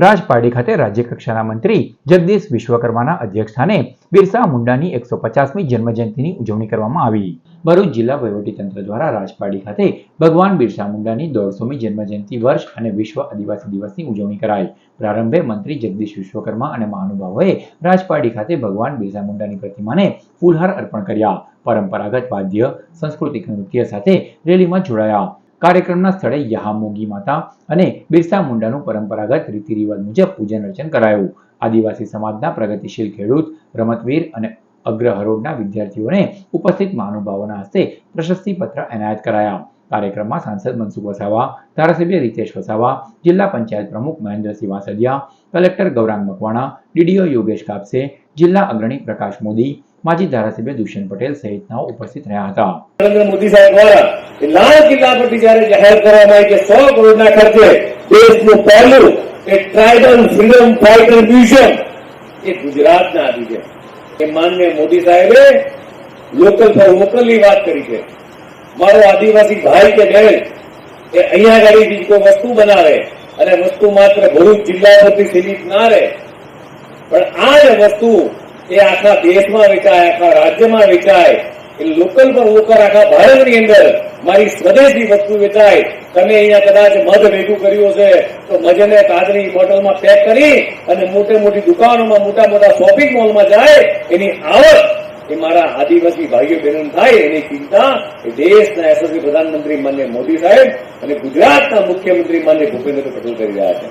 રાજપારડી ખાતે રાજ્ય કક્ષાના મંત્રી જગદીશ વિશ્વકર્માના અધ્યક્ષસ્થાને બિરસા મુંડાની એકસો પચાસમી જન્મજયંતિની ઉજવણી કરવામાં આવી. ભરૂચ જિલ્લા વહીવટીતંત્ર દ્વારા રાજપારડી ખાતે ભગવાન બિરસા મુંડાની દોઢસોમી જન્મજયંતિ વર્ષ અને વિશ્વ આદિવાસી દિવસની ઉજવણી કરાઈ. પ્રારંભે મંત્રી જગદીશ વિશ્વકર્મા અને મહાનુભાવોએ રાજપારડી ખાતે ભગવાન બિરસા મુંડાની પ્રતિમાને ફૂલહાર અર્પણ કર્યા. પરંપરાગત વાદ્ય, સાંસ્કૃતિક નૃત્ય સાથે રેલીમાં જોડાયા. કાર્યક્રમના સ્થળે યહામોગી માતા અને બિરસા મુંડાનું પરંપરાગત રીતિ રિવાજ મુજબ પૂજન અર્ચન કરાયું. આદિવાસી સમાજના પ્રગતિશીલ ખેડૂત, રમતવીર અને અગ્રહરોડના વિદ્યાર્થીઓને ઉપસ્થિત મહાનુભાવોના હસ્તે પ્રશસ્તિપત્ર એનાયત કરાયા. કાર્યક્રમમાં સાંસદ મનસુખ વસાવા, ધારાસભ્ય રીતેશ વસાવા, જિલ્લા પંચાયત પ્રમુખ મહેન્દ્રસિંહ વાસદિયા, કલેક્ટર ગૌરાંગ મકવાણા, ડીડીઓ યોગેશ કાપસે, જિલ્લા અગ્રણી પ્રકાશ મોદી માજી ધારાસભ્ય દુષ્યંત પટેલ સહિતના ઉપસ્થિત રહ્યા હતા. નરેન્દ્ર મોદી સાહેબ દ્વારા લાલ કિલ્લા પરથી જયારે જાહેર કરવામાં આવી કે સો કરોડના ખર્ચે દેશનું પહેલું એ ટ્રાઇબલ ફ્રીડમ ફાઇટર મ્યુઝિયમ એ ગુજરાતના આવી છે. એ માનનીય મોદી સાહેબે લોકલ ફોર વોકલની વાત કરી છે. મારો આદિવાસી ભાઈ કે બહેન એ અહીંયા આગળ બીજી વસ્તુ બનાવે અને વસ્તુ માત્ર ભરૂચ જિલ્લા પરથી સીમિત ના રહે. પણ આ વસ્તુ એ આખા દેશમાં વેચાય, આખા રાજ્યમાં વેચાય. એ લોકલ પર વોકર આખા ભારતની અંદર મારી સ્વદેશી વસ્તુ વેચાય. તમે અહીંયા કદાચ મધ ભેગું કર્યું છે તો મધને કાચની બોટલમાં પેક કરી અને મોટી મોટી દુકાનોમાં, મોટા મોટા શોપિંગ મોલમાં જાય. એની આવક, એ મારા આદિવાસી ભાઈઓ બહેનો થાય. એની ચિંતા, એ દેશના યશસ્વી પ્રધાનમંત્રી માન્ય મોદી સાહેબ અને ગુજરાતના મુખ્યમંત્રી માન્ય ભૂપેન્દ્ર પટેલ કરી રહ્યા છે.